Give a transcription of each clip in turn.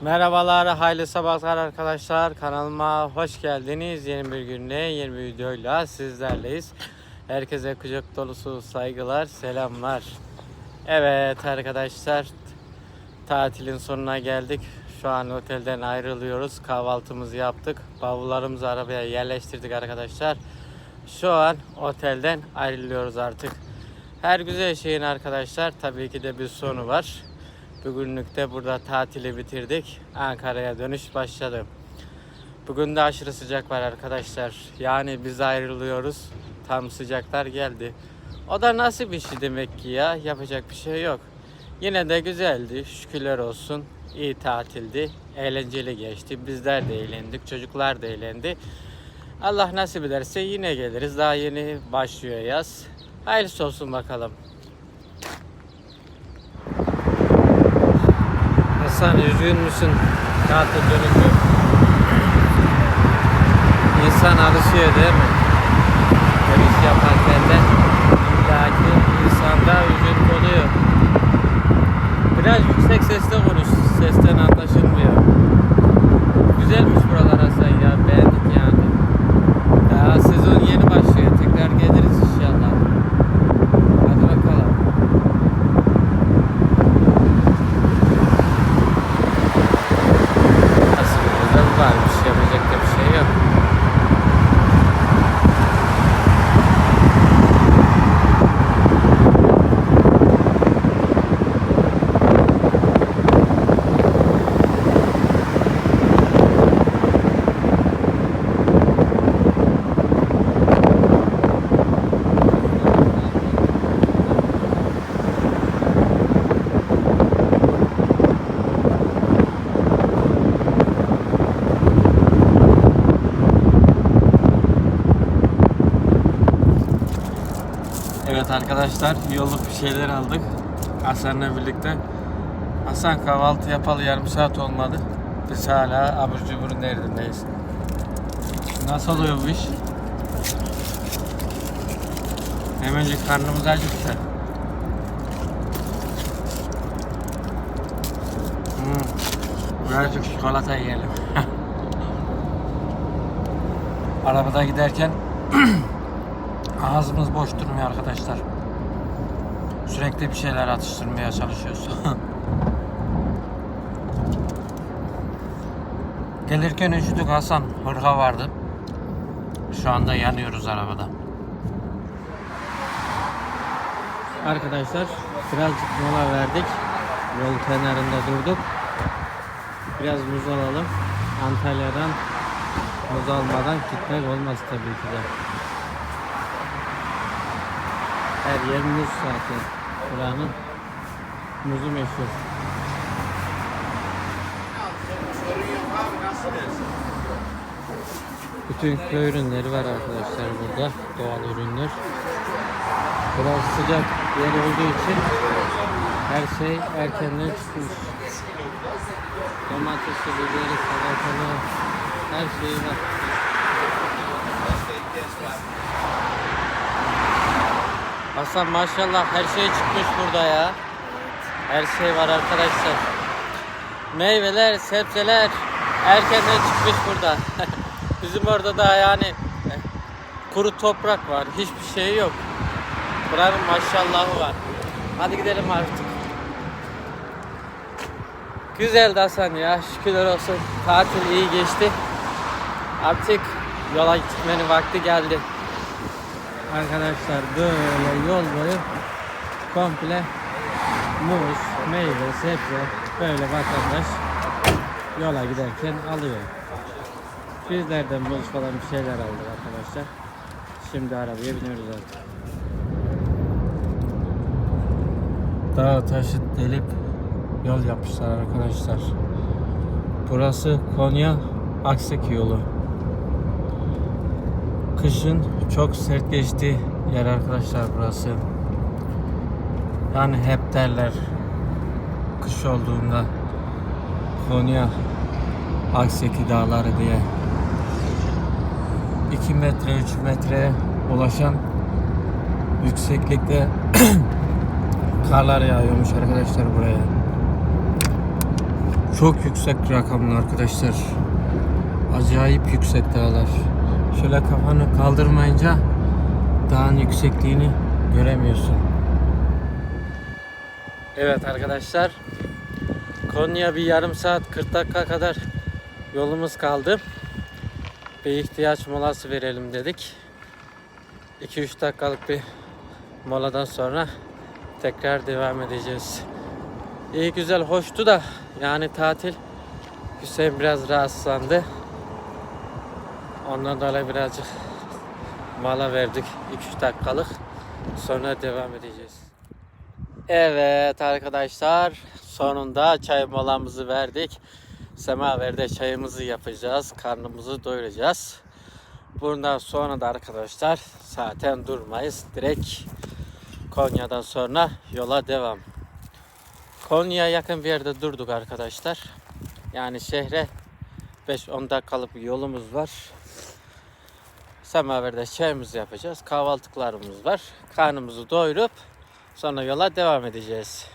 Merhabalar, hayırlı sabahlar arkadaşlar. Kanalıma hoş geldiniz. Yeni bir günle, yeni bir videoyla sizlerleyiz. Herkese kucak dolusu saygılar, selamlar. Evet arkadaşlar, tatilin sonuna geldik. Şu an otelden ayrılıyoruz. Kahvaltımızı yaptık. Bavullarımızı arabaya yerleştirdik arkadaşlar. Şu an otelden ayrılıyoruz artık. Her güzel şeyin arkadaşlar tabii ki de bir sonu var. Bugünlük de burada tatili bitirdik. Ankara'ya dönüş başladı. Bugün de aşırı sıcak var arkadaşlar. Yani biz ayrılıyoruz. Tam sıcaklar geldi. O da nasıl bir şey demek ki ya. Yapacak bir şey yok. Yine de güzeldi. Şükürler olsun. İyi tatildi. Eğlenceli geçti. Bizler de eğlendik. Çocuklar da eğlendi. Allah nasip ederse yine geliriz. Daha yeni başlıyor yaz. Hayırlısı olsun bakalım. Hasan üzgün müsün? Tatil dönüşü. İnsan alışıyor değil mi? Dönüş yaparken de illaki insanda üzüntü oluyor. Biraz yüksek sesle konuş. Sesten anlaşılmıyor. Güzelmiş buralar Hasan ya. Beğendik yani. Daha sezon yeni başlıyor. Tekrar geliriz inşallah. Hadi bakalım. Nasıl bir güzel var. Bir şey yapacak da bir şey yok. Evet arkadaşlar yolluk bir şeyler aldık. Hasan'la birlikte. Hasan kahvaltı yapalı yarım saat olmadı. Biz hala abur cubur neredeyiz. Nasıl oluyor bu iş? Hemencik karnımız acıktı. Hmm. Birazcık çikolata yiyelim. Arabada giderken Ağzımız boş durmuyor arkadaşlar. Sürekli bir şeyler atıştırmaya çalışıyoruz. Gelirken üşüdük Hasan. Hırka vardı. Şu anda yanıyoruz arabada. Arkadaşlar birazcık mola verdik. Yol kenarında durduk. Biraz muz alalım. Antalya'dan muz almadan gitmek olmaz tabii ki de. Her yer muz zaten. Buranın muzu meşhur. Bütün köy ürünleri var arkadaşlar burada. Doğal ürünler. Biraz sıcak yer olduğu için her şey erkenden çıkmış. Domatesi, biberi, salatalı her şeyi var. Hasan maşallah her şey çıkmış burada ya. Her şey var arkadaşlar. Meyveler, sebzeler erkenden çıkmış burada. Bizim orada da yani eh, kuru toprak var. Hiçbir şey yok. Buranın maşallahı var. Hadi gidelim artık. Güzeldi Hasan ya. Şükürler olsun. Tatil iyi geçti. Artık yola gitmenin vakti geldi. Arkadaşlar böyle yol boyu komple muz, meyve, sebze böyle vatandaş yola giderken alıyor. Bizlerden muz falan bir şeyler aldık arkadaşlar. Şimdi arabaya biniyoruz artık. Dağ taşı delip yol yapmışlar arkadaşlar. Burası Konya Akseki yolu. Kışın çok sert geçti yer arkadaşlar burası. Yani hep derler kış olduğunda Konya Akseki dağları diye 2 metre 3 metreye ulaşan yükseklikte karlar yağıyormuş arkadaşlar buraya. Çok yüksek rakamlı arkadaşlar. Acayip yüksek dağlar. Şöyle kafanı kaldırmayınca dağın yüksekliğini göremiyorsun. Evet arkadaşlar. Konya bir yarım saat 40 dakika kadar yolumuz kaldı. Bir ihtiyaç molası verelim dedik. 2-3 dakikalık bir moladan sonra tekrar devam edeceğiz. İyi güzel hoştu da yani tatil Hüseyin biraz rahatsızlandı. Ondan dolayı birazcık mola verdik 2-3 dakikalık. Sonra devam edeceğiz. Evet arkadaşlar sonunda çay molamızı verdik. Semaverde çayımızı yapacağız. Karnımızı doyuracağız. Bundan sonra da arkadaşlar zaten durmayız. Direkt Konya'dan sonra yola devam. Konya'ya yakın bir yerde durduk arkadaşlar. Yani şehre 5-10 dakikalık yolumuz var. Semaverde çayımızı yapacağız. Kahvaltılarımız var. Karnımızı doyurup sonra yola devam edeceğiz.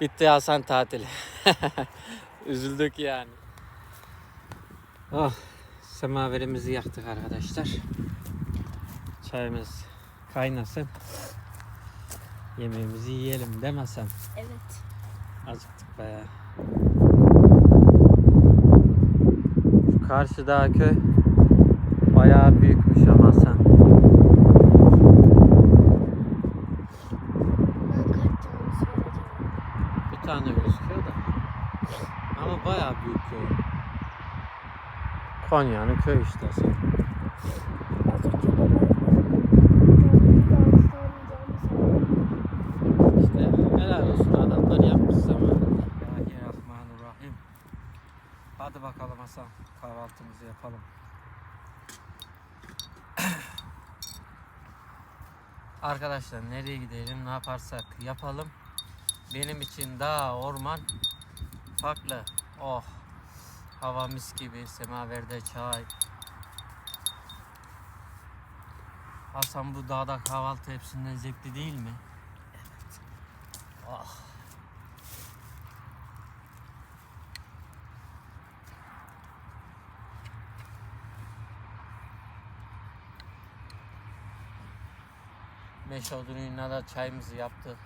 Bitti Hasan tatili. Üzüldük yani. Oh, semaverimizi yaktık arkadaşlar. Çayımız kaynasın. Yemeğimizi yiyelim demesem. Evet. Acıktık be. Şu karşıdaki köy bayağı büyükmüş ama sen. Bir tane gözüküyor da. Ama bayağı büyük köy. Konya'nın köy işte. Az önce babam İşte helal olsun adamlar yapmış zamanında. Bismillahirrahmanirrahim. Hadi bakalım Hasan kahvaltımızı yapalım. Arkadaşlar nereye gidelim ne yaparsak yapalım. Benim için dağ orman farklı. Oh hava mis gibi semaverde çay. Hasan bu dağda kahvaltı hepsinden zevkli değil mi? Evet. Oh. Meşe odunuyla da çayımızı yaptı.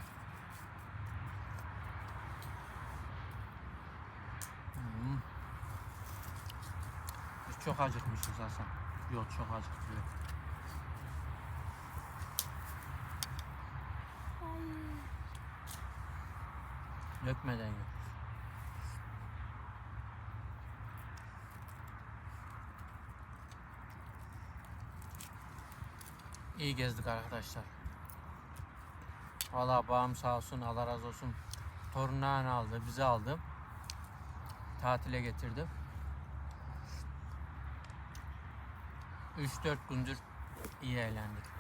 Hmm. Biz çok acıkmışız Hasan. Yok çok acıktık. Dökmeden yok. İyi gezdik arkadaşlar. Valla bağım sağ olsun, Allah razı olsun. Torunlarını aldı, bizi aldı. Tatile getirdi. 3-4 gündür iyi eğlendik.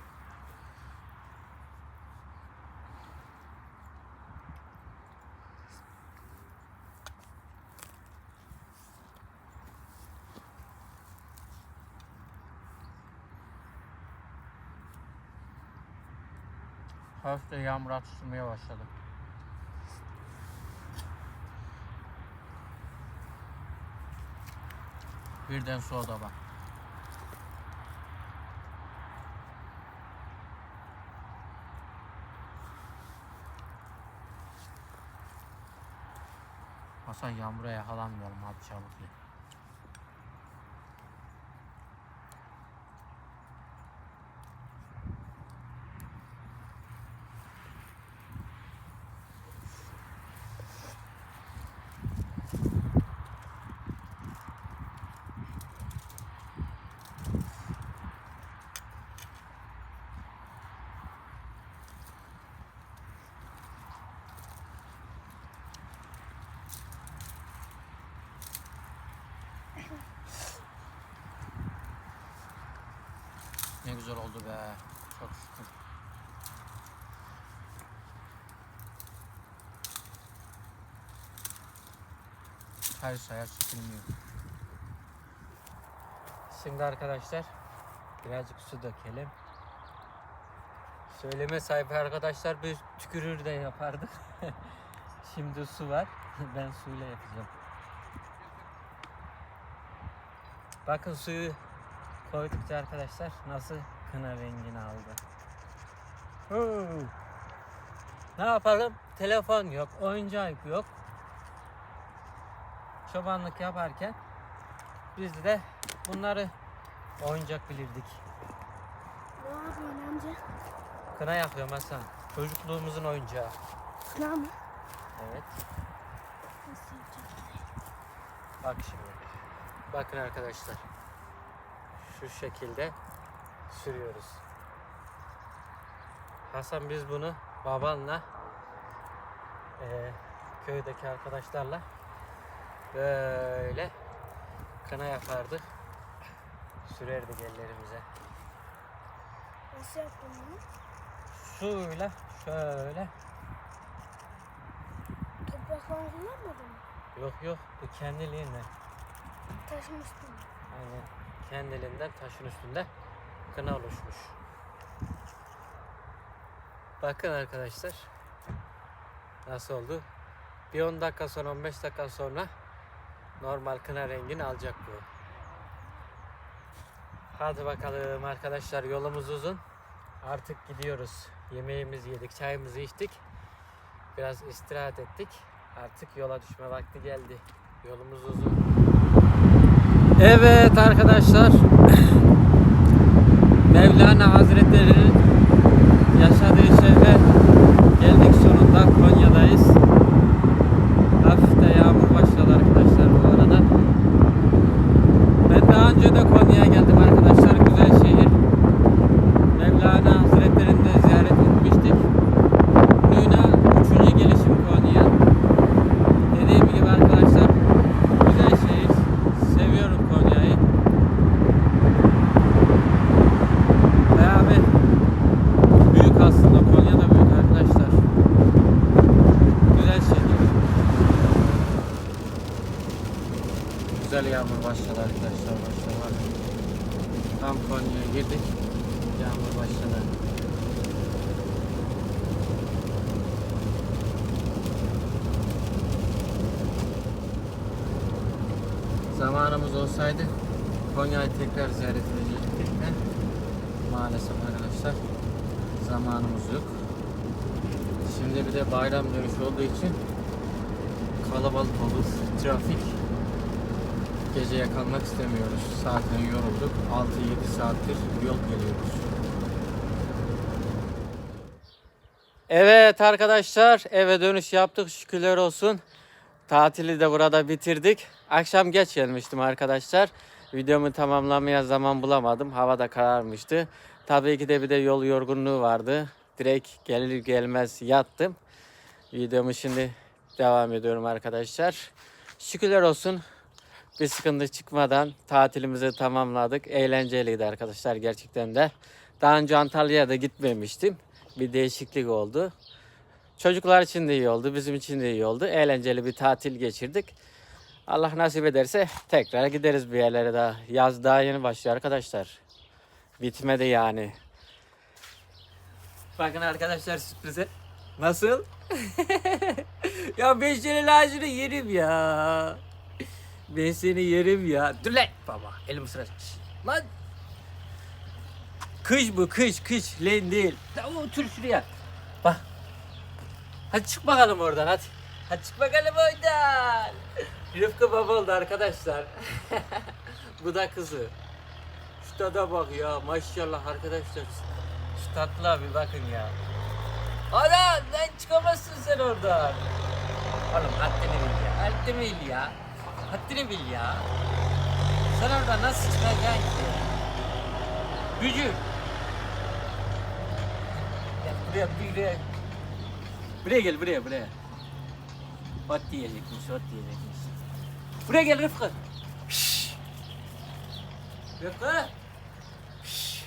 Hafif de yağmur atıştırmaya başladı. Birden soğudu bak. Hasan yağmura yakalanmayalım abi çabuk ye. Güzel oldu be. Çok şükür. Her sayar çekilmiyor. Şimdi arkadaşlar birazcık su dökelim. Söyleme sahibi arkadaşlar biz tükürür de yapardık. Şimdi su var. ben suyla yapacağım. Bakın suyu koydukça arkadaşlar nasıl kına rengini aldı. Huu. Ne yapalım? Telefon yok, oyuncak yok. Çobanlık yaparken biz de bunları oyuncak bilirdik. Ne yapıyorsun amca? Kına yakıyorum Hasan. Çocukluğumuzun oyuncağı. Kına mı? Evet. Nasıl yapacağız? Bak şimdi. Bakın arkadaşlar. Şu şekilde sürüyoruz. Hasan biz bunu babanla eee, köydeki arkadaşlarla böyle kına yapardık. Sürerdik ellerimize. Nasıl yaptın bunu? Suyla şöyle. Toprak falan kullanmadın mı? Yok yok bu kendiliğinden. Taşın üstüne. Aynen. Kendiliğinden taşın üstünde kına oluşmuş. Bakın arkadaşlar. Nasıl oldu? Bir 10 dakika sonra 15 dakika sonra normal kına rengini alacak bu. Hadi bakalım arkadaşlar yolumuz uzun. Artık gidiyoruz. Yemeğimizi yedik, çayımızı içtik. Biraz istirahat ettik. Artık yola düşme vakti geldi. Yolumuz uzun. Evet arkadaşlar. Mevlana Hazretleri'nin yaşadığı şehre geldik sonunda Konya'dayız. Hafif de yağmur başladı arkadaşlar bu arada. Ben daha önce de Konya'ya geldim arkadaşlar. Güzel şehir. Mevlana Hazretleri'ni de ziyaret etmiştik. Nüna 3. gelişim Konya. Dediğim gibi arkadaşlar güzel şehir. Seviyorum Konya'yı. Bayağı bir büyük aslında Konya'da büyük arkadaşlar. Güzel şehir. Güzel yağmur başladı arkadaşlar başlamadı. Tam Konya'ya girdik. Yağmur başladı. Zamanımız olsaydı Konya'yı tekrar ziyaret edecektik de maalesef arkadaşlar zamanımız yok. Şimdi bir de bayram dönüşü olduğu için kalabalık olur, trafik. Geceye kalmak istemiyoruz. Zaten yorulduk. 6-7 saattir yol geliyoruz. Evet arkadaşlar eve dönüş yaptık şükürler olsun. Tatili de burada bitirdik. Akşam geç gelmiştim arkadaşlar. Videomu tamamlamaya zaman bulamadım. Hava da kararmıştı. Tabii ki de bir de yol yorgunluğu vardı. Direkt gelir gelmez yattım. Videomu şimdi devam ediyorum arkadaşlar. Şükürler olsun. Bir sıkıntı çıkmadan tatilimizi tamamladık. Eğlenceliydi arkadaşlar gerçekten de. Daha önce Antalya'ya da gitmemiştim. Bir değişiklik oldu. Çocuklar için de iyi oldu, bizim için de iyi oldu. Eğlenceli bir tatil geçirdik. Allah nasip ederse tekrar gideriz bir yerlere daha. Yaz daha yeni başlıyor arkadaşlar. Bitmedi yani. Bakın arkadaşlar sürprize. Nasıl? ya ben seni lacını yerim ya. Ben seni yerim ya. Dur lan baba. Elim sıra. Lan. Kış bu kış kış. Len değil. Tamam otur şuraya. Bak. Hadi çık bakalım oradan hadi. Hadi çık bakalım oradan. Rıfkı baba oldu arkadaşlar. Bu da kızı. Şu tada bak ya maşallah arkadaşlar. Şu tatlığa bir bakın ya. Ana lan çıkamazsın sen oradan. Oğlum haddini bil ya. Haddini bil ya. Haddini bil ya. Sen oradan nasıl çıkacaksın ki? Gücü. Gel buraya buraya. Buraya gel buraya buraya. Ot diyecekmiş ot diyecekmiş. Buraya gel Rıfkı. Şşş. Rıfkı. Şşş.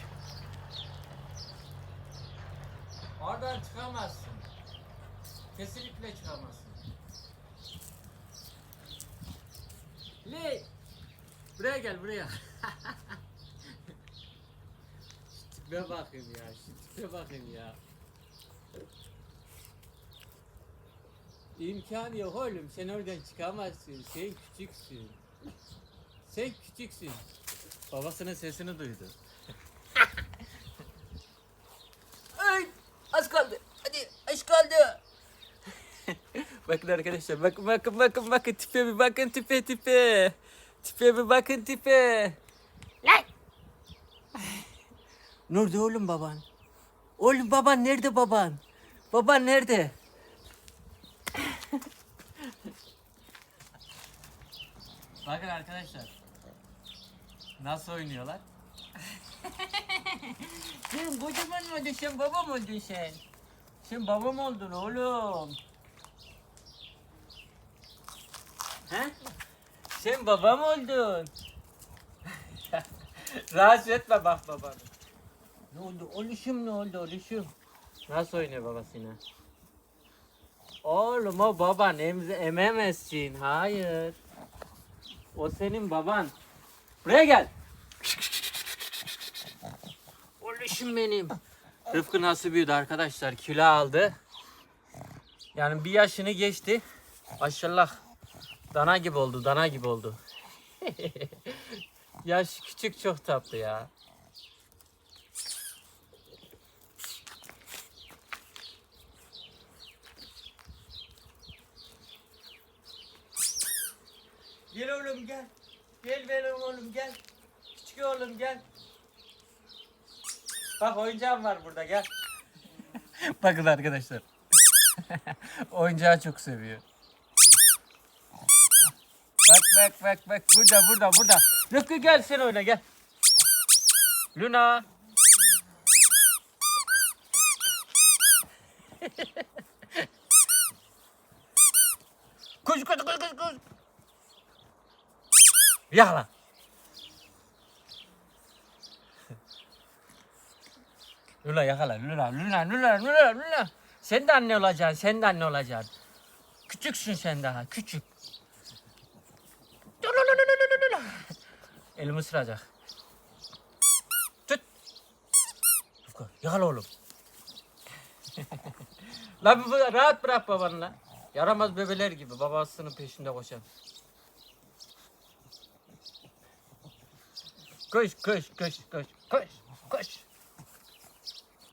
Oradan çıkamazsın. Kesinlikle çıkamazsın. Le. Buraya gel buraya. Şu tipe bakayım ya. Şu tipe bakayım ya. İmkan yok oğlum. Sen oradan çıkamazsın. Sen küçüksün. Sen küçüksün. Babasının sesini duydu. Ay, az kaldı. Hadi az kaldı. bakın arkadaşlar bakın bakın bakın bakın tipe bir bakın tipe tipe. Tipe bir bakın tipe. Lan. Nerede oğlum baban? Oğlum baban nerede baban? Baban nerede? Bakın arkadaşlar. Nasıl oynuyorlar? Sen kocaman mı oldun sen babam oldun sen. Sen babam oldun oğlum. He? Sen babam oldun. Rahatsız etme bak babanı. Ne oldu? Oluşum ne oldu oluşum? Nasıl oynuyor babasıyla? Oğlum o baban emze ememezsin. Hayır. O senin baban. Buraya gel. Oluşum benim. Rıfkı nasıl büyüdü arkadaşlar? Kilo aldı. Yani bir yaşını geçti. Maşallah. Dana gibi oldu, dana gibi oldu. Yaş küçük çok tatlı ya. Gel oğlum gel. Gel benim oğlum gel. Küçük oğlum gel. Bak oyuncağım var burada gel. Bakın arkadaşlar. Oyuncağı çok seviyor. Bak bak bak bak burada burada burada. Rıfkı gel sen oyna gel. Luna. Yakala. Luna yakala Luna Luna Luna Luna Luna. Sen de anne olacaksın sen de anne olacaksın. Küçüksün sen daha küçük. Elimi ısıracak. Tut. Rıfkı yakala oğlum. lan bu rahat bırak babanı lan. Yaramaz bebeler gibi babasının peşinde koşan. Cois, cois, cois, cois, cois, cois.